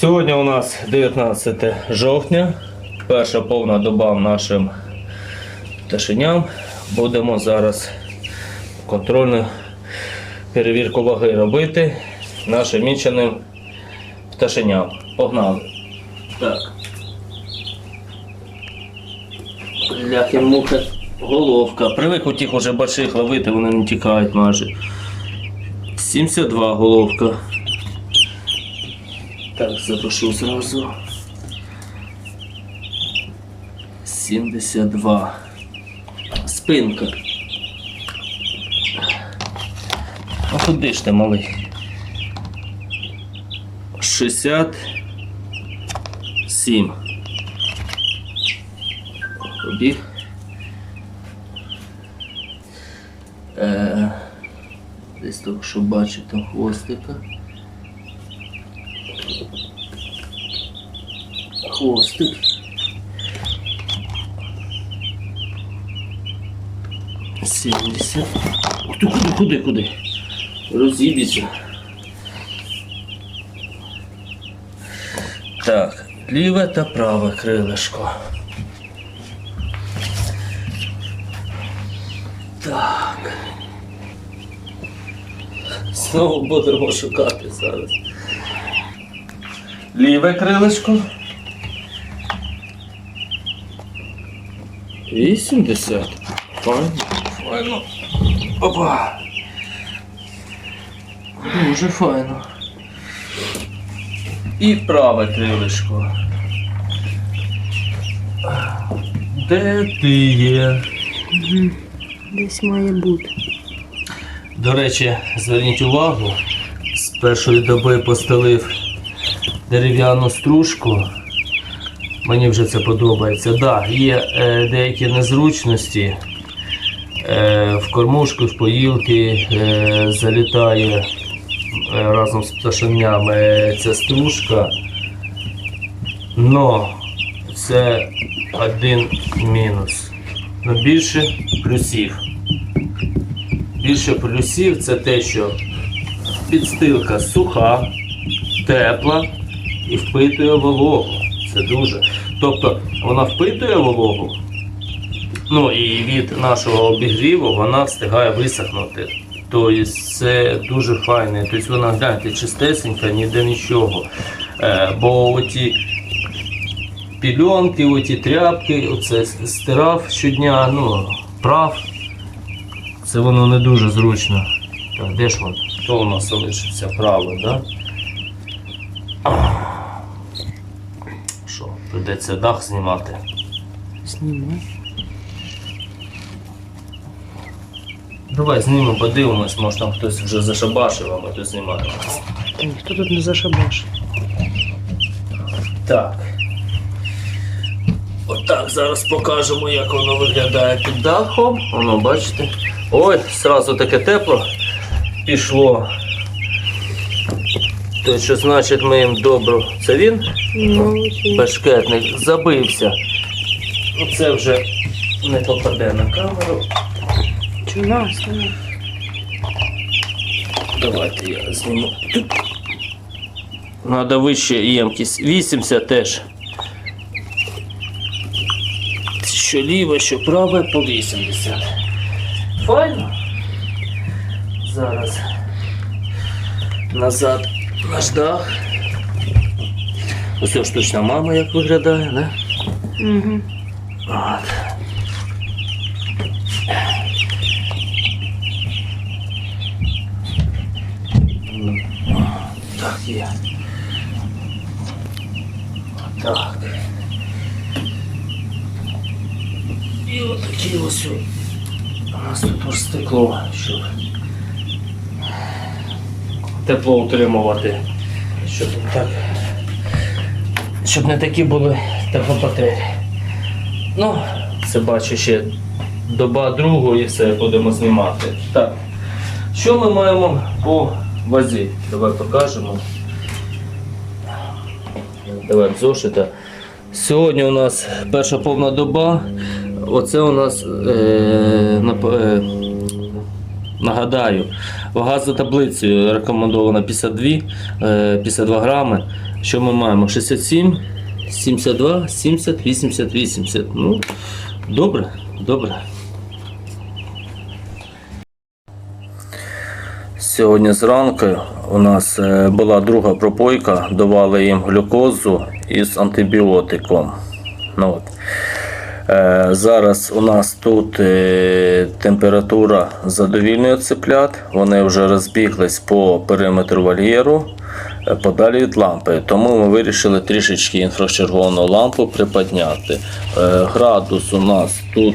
Сьогодні у нас 19 жовтня, перша повна доба нашим пташеням. Будемо зараз контрольну перевірку ваги робити нашим міченим пташеням. Погнали. Так. Ляхи муха головка. Привик у тих уже больших ловити, вони не тікають майже. 72 головка. Так, запишу зразу. 72. Спинка. А куди ж ти малий? 67. Побіг. Е, десь того, що бачу там хвостика. Хвостик. Сімдесят. Ти, куди, куди, куди? Розіб'ється. Так, ліве та праве крилишко. Так. Знову будемо шукати зараз. Ліве крилишко. 80. Файно. Файно. Опа. Дуже файно. І праве крилишко. Де ти є? Десь має бути. До речі, зверніть увагу, з першої доби постелив дерев'яну стружку. Мені вже це подобається. Так, да, є е, деякі незручності. Е, в кормушку, в поїлки е, залітає е, разом з пташенями ця стружка. Но це один мінус. Но більше плюсів. Більше плюсів це те, що підстилка суха, тепла і впитує вологу. Це дуже. Тобто вона впитує вологу, ну і від нашого обігріву вона встигає висохнути. Тобто це дуже файне. Тобто вона гляньте, чистесенька, ніде нічого. Е, бо оті пільонки, оті тряпки, оце стирав щодня, ну, прав. Це воно не дуже зручно. Так, де ж воно? То у нас залишиться право, да? Що, дах знімати. Знімай. Давай знімемо, подивимось, може там хтось вже зашабашив, а ми тут знімаємо. Та ніхто тут не зашабаш. Так. Отак зараз покажемо, як воно виглядає під дахом. Воно, бачите. Ой, зразу таке тепло пішло. То що значить ми їм добро. Це він? Молодці. Бешкетник забився. Ну, Це вже не попаде на камеру. Чуна, стой. Давайте я зніму. Надо вище ємкість. 80 теж. Що ліве, що праве по 80. Файно. Зараз назад наш дах. Ось штучна мама як виглядає, не? Угу. От. Так, є. Так. І отакі ось у нас тут стекло, щоб тепло утримувати. Щоб так. Щоб не такі були теплопотері. Ну, це бачу ще доба другу і все будемо знімати. Так. Що ми маємо по вазі? Давай покажемо. Давай зошита. Сьогодні у нас перша повна доба. Оце у нас е, е, нагадаю, вага за таблицею рекомендована 52, е, 52 грами. Що ми маємо? 67, 72, 70, 80, 80. Ну, добре, добре. Сьогодні зранку у нас е, була друга пропойка, давали їм глюкозу із антибіотиком. Ну, от. Е, Зараз у нас тут е, температура задовільнює цеплят. Вони вже розбіглись по периметру вольєру е, подалі від лампи. Тому ми вирішили трішечки інфрачервону лампу приподняти. Градус у нас тут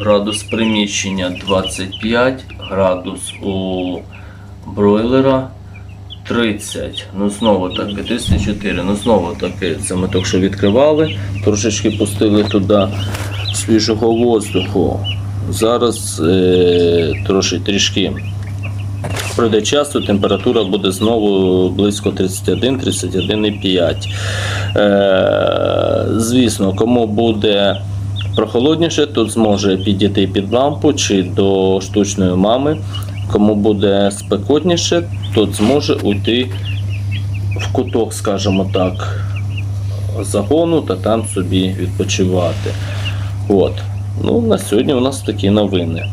градус приміщення 25, градус у бройлера 30. Ну знову таки, 34. Ну знову таки, це ми тільки що відкривали, трошечки пустили туди свіжого воздуху. Зараз е, трошки трішки пройде часу, температура буде знову близько 31, 31,5. Е, звісно, кому буде прохолодніше, тут зможе підійти під лампу чи до штучної мами. Кому буде спекотніше, тот зможе уйти в куток, скажімо так, загону та там собі відпочивати. От. Ну, на сьогодні у нас такі новини.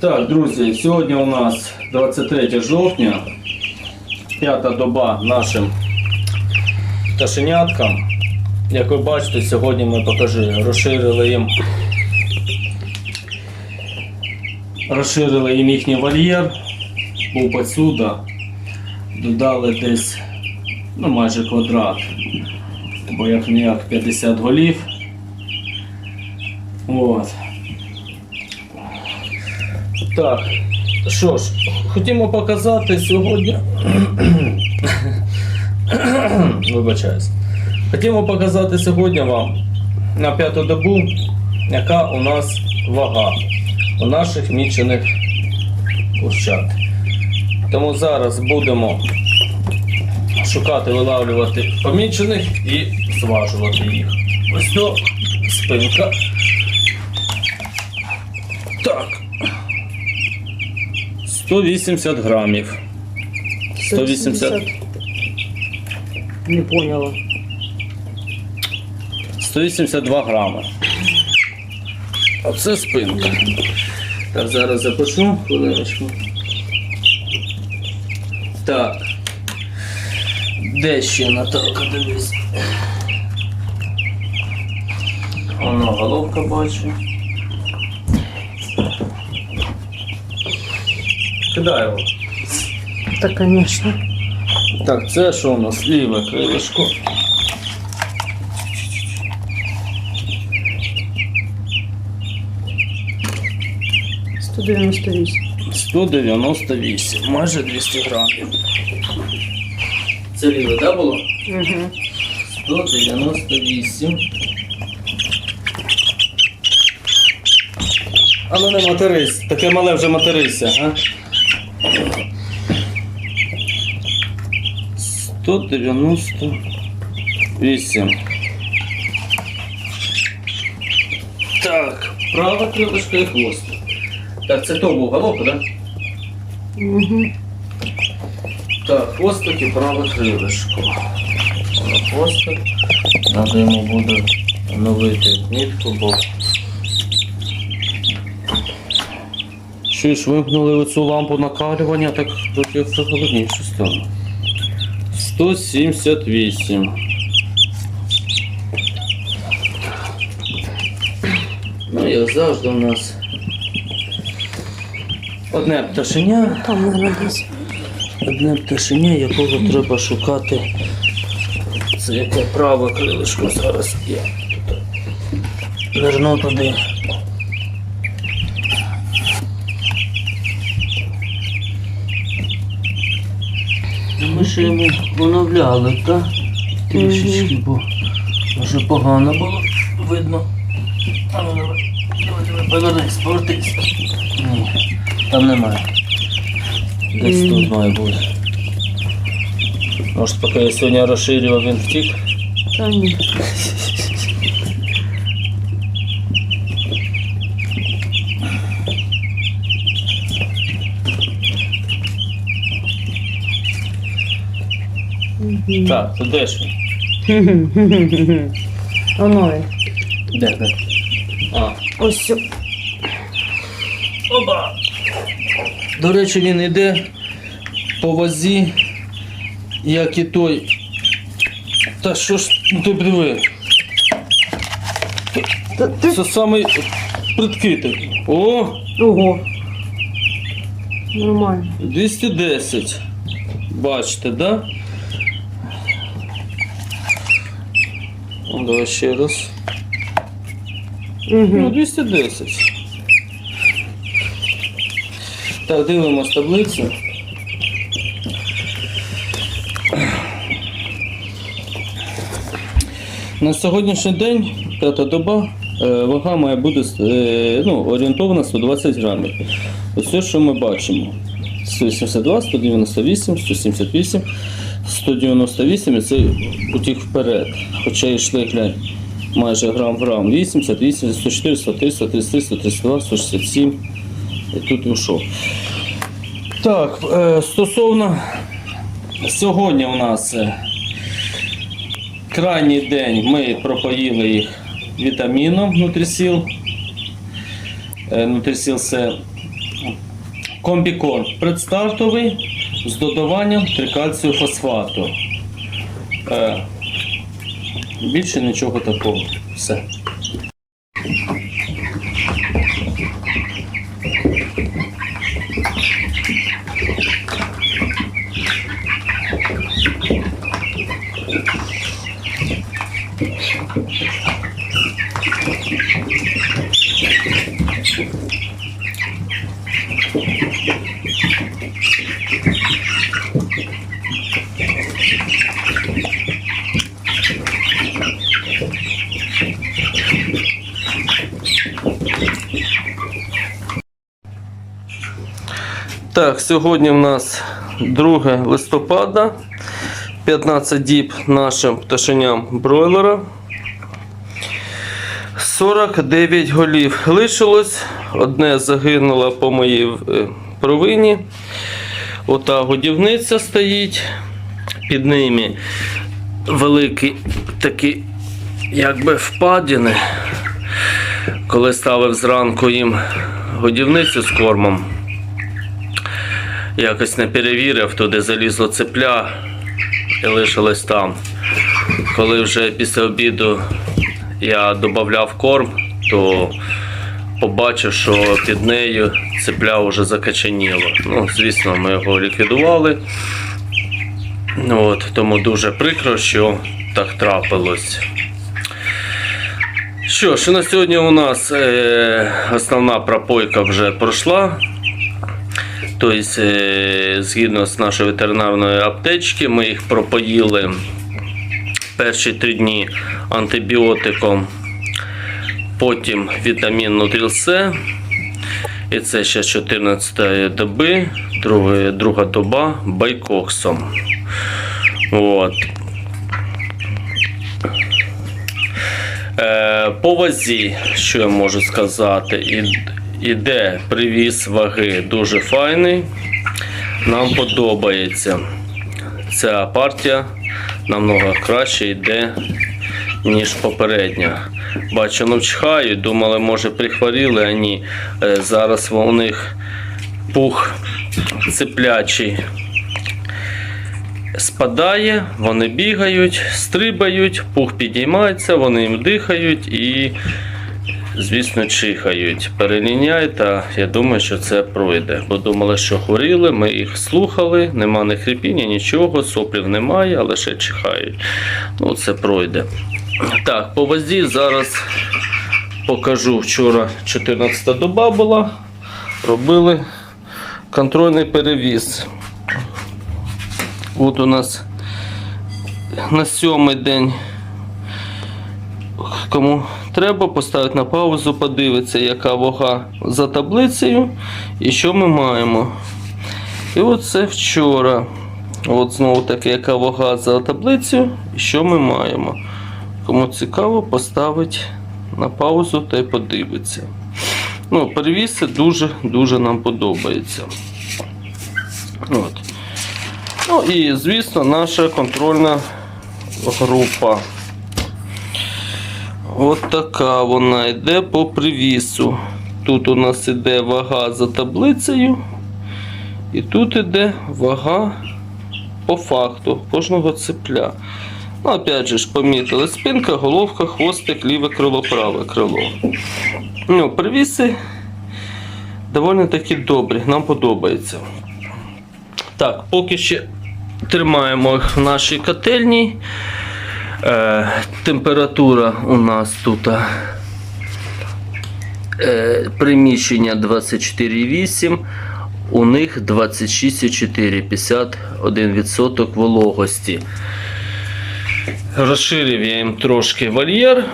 Так, друзі, сьогодні у нас 23 жовтня, п'ята доба нашим пташеняткам. Як ви бачите, сьогодні ми покажи, розширили їм розширили їм їхній вольєр, був посуда, додали десь ну, майже квадрат, бо як не як 50 голів. От. Так, що ж, хотімо показати сьогодні. Вибачаюсь. Хотімо показати сьогодні вам на п'яту добу, яка у нас вага у наших мічених курчат. Тому зараз будемо шукати, вилавлювати помічених і зважувати їх. Ось то спинка. Так. 180 грамів. 180. Не поняла. 182 грами. Оце спинка. Так, зараз запишу хвилиночку. Так. Де ще Наталка дивись? Воно головка бачу. Кидай його. Так, конечно. Так, це що у нас? Ліве крилишко. Сто девяносто вісім. 198, майже 200 грамів. Це ліве, так було? Угу. 198. А ну не матерись, таке мале вже материся, а? 198. Так, праве крилишко і хвост. Так, це то був головка, так? Угу. Так, хвостик і праве крилишко. Хвостик. Надо йому буде оновити нітку, бо. Що ж, вимкнули оцю лампу накалювання, так трохи все холодніше стало. 178. Ну, як завжди у нас. Одне пташеня. Там, десь. Одне пташеня, якого треба шукати. Це яке праве крилишко зараз є. Верну туди. Ну, Ми ще йому оновляли, так? Трішечки, бо вже погано було видно. Ну давай, давай, давай, повернись, повертись. Там немає. Десь Мгм. тут має бути. Може, поки я сьогодні розширював, він втік. Та ні. Так, то де ж він? Воно він. Де, де? А, Ось Опа! До речі, він йде по вазі, як і той. Та що ж ну ти диви? Ти- Це самий придкитий. О, Ого. Нормально. 210. Бачите, да? Ну, Давай ще раз. Ну, Угу. 210. Так, дивимось таблицю. На сьогоднішній день, п'ята доба, е, вага має бути е, ну, орієнтована 120 грамів. Ось що ми бачимо. 182, 198, 178, 198 і це утік вперед. Хоча йшли глянь, майже грам в грам. 80, 80, 104, 103, 133, 132, 167. І тут ушов. Так, е, стосовно сьогодні у нас е, крайній день ми пропоїли їх вітаміном Нутрісіл. Е, Нутрісіл це комбікорм предстартовий з додаванням трикальцію фосфату. Е, Більше нічого такого. Все. Так, сьогодні в нас 2 листопада, 15 діб нашим пташеням бройлера. 49 голів лишилось, одне загинуло по моїй е, провині. Ота годівниця стоїть, під ними великі такі якби впадини. Коли ставив зранку їм годівницю з кормом, якось не перевірив, туди залізло цепля і лишилось там. Коли вже після обіду я додавав корм, то побачив, що під нею цепля вже закачаніло. Ну, звісно, ми його ліквідували. Ну, От, тому дуже прикро, що так трапилось. Що ж, на сьогодні у нас е, основна пропойка вже пройшла. Тобто, е, згідно з нашої ветеринарної аптечки, ми їх пропоїли перші три дні антибіотиком, потім вітамін Нутрілсе. І це ще з 14 доби, друга, друга доба байкоксом. От. Е, по вазі, що я можу сказати, іде привіз ваги дуже файний. Нам подобається. Ця партія намного краще йде, ніж попередня. Бачу, ну чхають, думали, може прихворіли, а ні. Е, Зараз у них пух цеплячий спадає, вони бігають, стрибають, пух підіймається, вони їм дихають і, звісно, чихають. Переліняй, та я думаю, що це пройде. Бо думали, що хворіли, ми їх слухали, нема не хрипіння, нічого, соплів немає, але ще чихають. Ну, це пройде. Так, по вазі зараз покажу. Вчора 14 доба була. Робили контрольний перевіз. От у нас на сьомий день. Кому треба, поставити на паузу, подивитися, яка вага за таблицею і що ми маємо. І от це вчора. От знову таки, яка вага за таблицею і що ми маємо. Кому цікаво, поставить на паузу та й подивиться. Ну, перевіси дуже-дуже нам подобається. От. Ну і, звісно, наша контрольна група. От така вона йде по привісу. Тут у нас іде вага за таблицею, і тут іде вага по факту кожного цепля. Ну, опять же ж, помітили спинка, головка, хвостик, ліве крило, праве крило. Ну, привіси доволі таки добрі, нам подобається. Так, поки ще тримаємо їх в нашій котельні. Е, температура у нас тут е, приміщення 24,8, у них 26,4, 51% вологості. Розширив я їм трошки вольєр,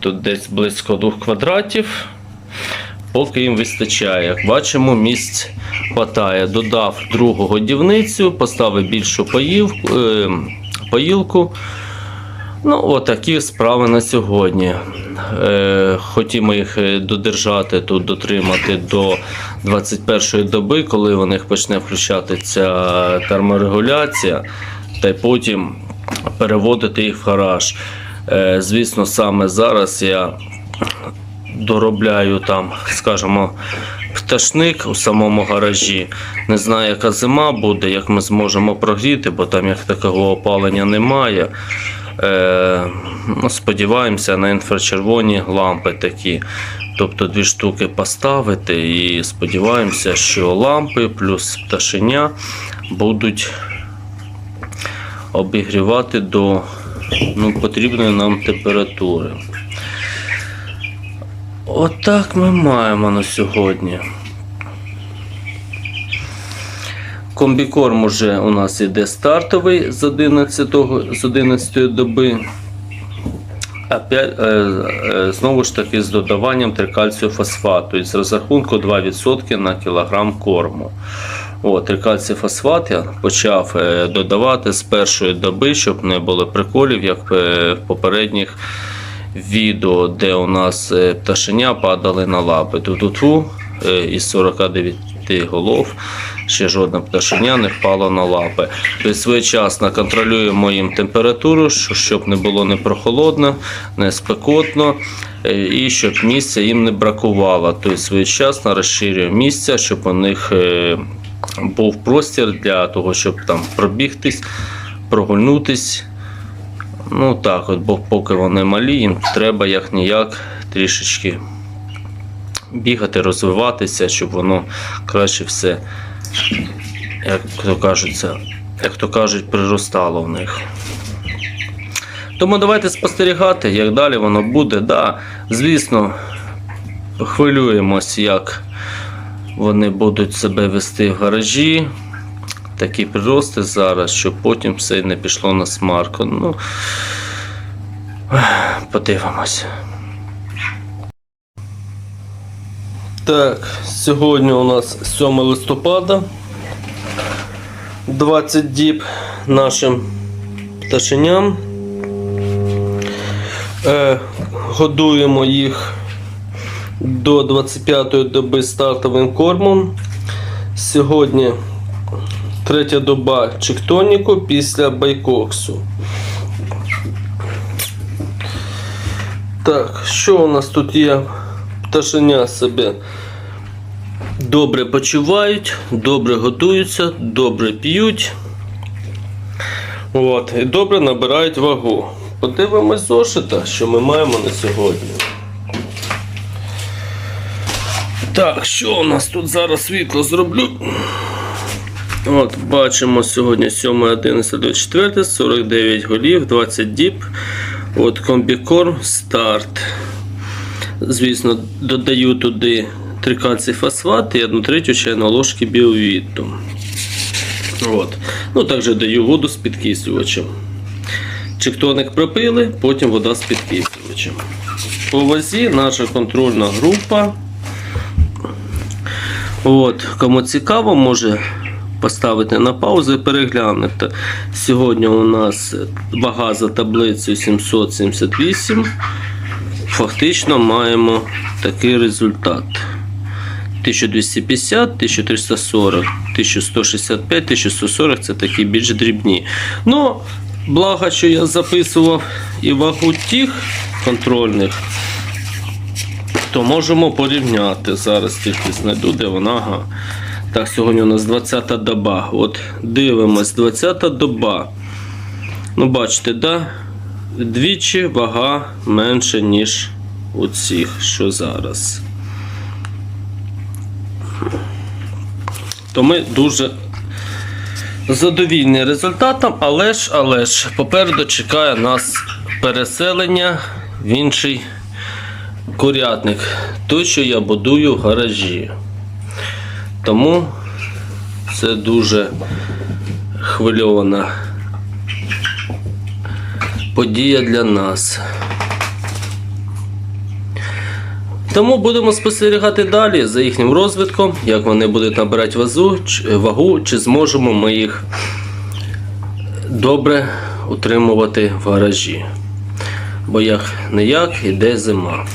тут десь близько 2 квадратів, поки їм вистачає. Як бачимо, місць хватає. Додав другу годівницю, поставив більшу поївку, е, поїлку. Ну, отакі справи на сьогодні. Е, хотімо їх е, додержати тут, дотримати до 21-ї доби, коли у них почне включатися терморегуляція, та й потім переводити їх в гараж. Е, звісно, саме зараз я доробляю там, скажімо, пташник у самому гаражі. Не знаю, яка зима буде, як ми зможемо прогріти, бо там як такого опалення немає. Е, сподіваємося на інфрачервоні лампи такі. Тобто дві штуки поставити і сподіваємося, що лампи плюс пташеня будуть обігрівати до ну, потрібної нам температури. Отак ми маємо на сьогодні. Комбікорм уже у нас іде стартовий з 11, з 11 доби. Опять, е, е, знову ж таки з додаванням трикальцію фосфату із розрахунку 2% на кілограм корму. Трикальцій фосфат я почав е, додавати з першої доби, щоб не було приколів, як в попередніх відео, де у нас пташеня падали на лапи. Тут із 49 голов ще жодна пташеня не впала на лапи. Тобто своєчасно контролюємо їм температуру, щоб не було не прохолодно, не спекотно е, і щоб місця їм не бракувало. Тобто своєчасно розширюємо місця, щоб у них е, був простір для того, щоб там пробігтись, прогульнутись. Ну так, от, бо поки вони малі, їм треба як ніяк трішечки бігати, розвиватися, щоб воно краще все, як то кажеться, як то кажуть, приростало в них. Тому давайте спостерігати, як далі воно буде. Да, звісно, хвилюємось, як вони будуть себе вести в гаражі. Такі прирости зараз, щоб потім все не пішло на смарку. Ну, подивимось. Так, сьогодні у нас 7 листопада. 20 діб нашим пташеням. Е, годуємо їх до 25-ї доби стартовим кормом. Сьогодні третя доба чектоніку після байкоксу. Так, що у нас тут є? Пташеня себе добре почувають, добре готуються, добре п'ють. От, і добре набирають вагу. Подивимось зошита, що ми маємо на сьогодні. Так, що у нас тут зараз світло зроблю? От, бачимо сьогодні 7, 11, 24, 49 голів, 20 діб. От комбікорм старт. Звісно, додаю туди трикальцій фосфат і 1 третю чайної ложки біовіту. От. Ну, також даю воду з підкислювачем. Чектоник пропили, потім вода з підкислювачем. По вазі наша контрольна група. От, кому цікаво, може поставити на паузу і переглянути. Сьогодні у нас вага за таблицею 778. Фактично маємо такий результат. 1250, 1340, 1165, 1140 це такі більш дрібні. Ну, благо, що я записував і вагу тих контрольних, то можемо порівняти. Зараз тільки знайду, де вона. Ага. Так, сьогодні у нас 20-та доба. От дивимось, 20-та доба. Ну, бачите, да? Двічі вага менше, ніж у цих, що зараз. То ми дуже задовільні результатом, але ж, але ж, попереду чекає нас переселення в інший курятник. Той, що я будую в гаражі. Тому це дуже хвильована подія для нас. Тому будемо спостерігати далі за їхнім розвитком, як вони будуть набирати вазу, вагу, чи зможемо ми їх добре утримувати в гаражі. Бо як не як іде зима.